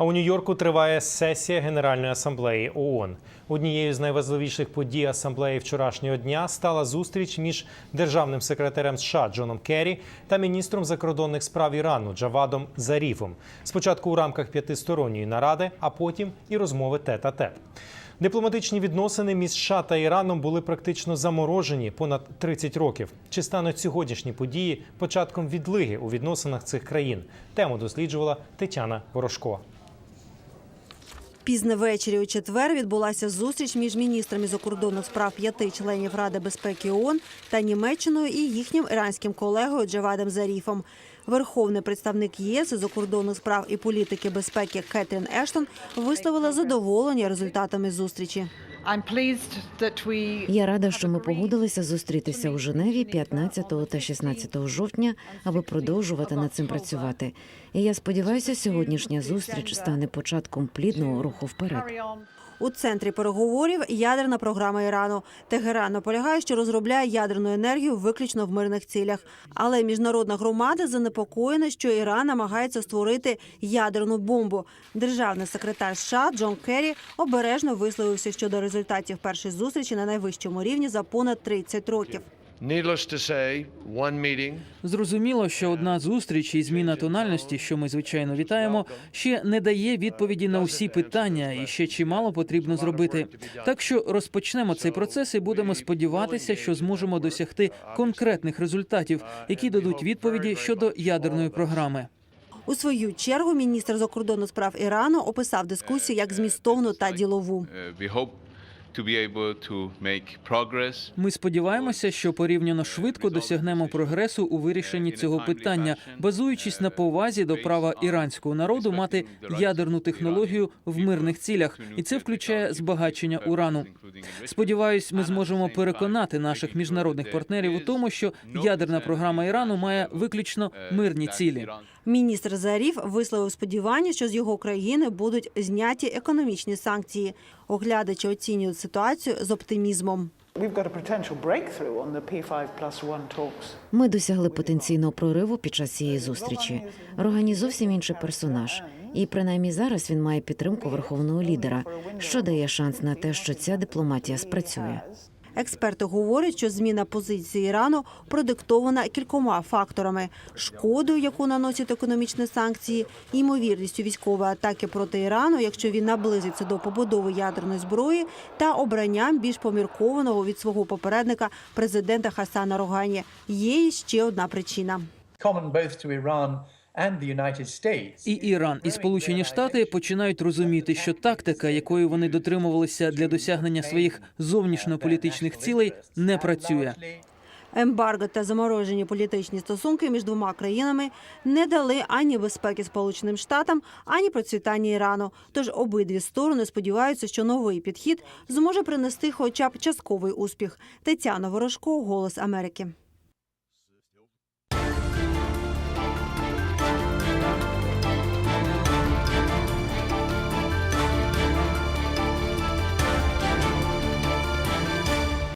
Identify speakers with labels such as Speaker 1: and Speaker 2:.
Speaker 1: А у Нью-Йорку триває сесія Генеральної асамблеї ООН. Однією з найважливіших подій асамблеї вчорашнього дня стала зустріч між державним секретарем США Джоном Керрі та міністром закордонних справ Ірану Джавадом Заріфом. Спочатку у рамках п'ятисторонньої наради, а потім і розмови тет-а-тет. Дипломатичні відносини між США та Іраном були практично заморожені понад 30 років. Чи стануть сьогоднішні події початком відлиги у відносинах цих країн? Тему досліджувала Тетяна Ворожко.
Speaker 2: Пізне ввечері у четвер відбулася зустріч між міністрами закордонних справ п'яти членів Ради безпеки ООН та Німеччиною і їхнім іранським колегою Джавадом Заріфом. Верховний представник ЄС закордонних справ і політики безпеки Кетрін Ештон висловила задоволення результатами зустрічі.
Speaker 3: Я рада, що ми погодилися зустрітися у Женеві 15 та 16 жовтня, аби продовжувати над цим працювати. І я сподіваюся, сьогоднішня зустріч стане початком плідного руху вперед.
Speaker 2: У центрі переговорів ядерна програма Ірану. Тегеран наполягає, що розробляє ядерну енергію виключно в мирних цілях. Але міжнародна громада занепокоєна, що Іран намагається створити ядерну бомбу. Державний секретар США Джон Керрі обережно висловився щодо результатів першої зустрічі на найвищому рівні за понад 30 років.
Speaker 4: Needless to say, one meeting
Speaker 5: Зрозуміло, що одна зустріч і зміна тональності, що ми звичайно вітаємо, ще не дає відповіді на усі питання, і ще чимало потрібно зробити. Так що розпочнемо цей процес і будемо сподіватися, що зможемо досягти конкретних результатів, які дадуть відповіді щодо ядерної програми.
Speaker 2: У свою чергу міністр закордонних справ Ірану описав дискусію як змістовну та ділову.
Speaker 6: Uh.
Speaker 5: Ми сподіваємося, що порівняно швидко досягнемо прогресу у вирішенні цього питання, базуючись на повазі до права іранського народу мати ядерну технологію в мирних цілях, і це включає збагачення урану. Сподіваюсь, ми зможемо переконати наших міжнародних партнерів у тому, що ядерна програма Ірану має виключно мирні цілі.
Speaker 2: Міністр Заріф висловив сподівання, що з його країни будуть зняті економічні санкції. Оглядачі оцінюють ситуацію з оптимізмом.
Speaker 7: We've got a potential breakthrough on the P5 plus one talks.
Speaker 3: Ми досягли потенційного прориву під час цієї зустрічі. Рогані зовсім інший персонаж, і принаймні зараз він має підтримку верховного лідера, що дає шанс на те, що ця дипломатія спрацює.
Speaker 2: Експерти говорять, що зміна позиції Ірану продиктована кількома факторами: шкодою, яку наносять економічні санкції, ймовірністю військової атаки проти Ірану, якщо він наблизиться до побудови ядерної зброї, та обранням більш поміркованого від свого попередника президента Хасана Рогані. Є ще одна причина.
Speaker 5: І Іран і Сполучені Штати починають розуміти, що тактика, якої вони дотримувалися для досягнення своїх зовнішньополітичних цілей, не працює.
Speaker 2: Ембарго та заморожені політичні стосунки між двома країнами не дали ані безпеки Сполученим Штатам, ані процвітання Ірану. Тож обидві сторони сподіваються, що новий підхід зможе принести хоча б частковий успіх. Тетяна Ворожко, Голос Америки.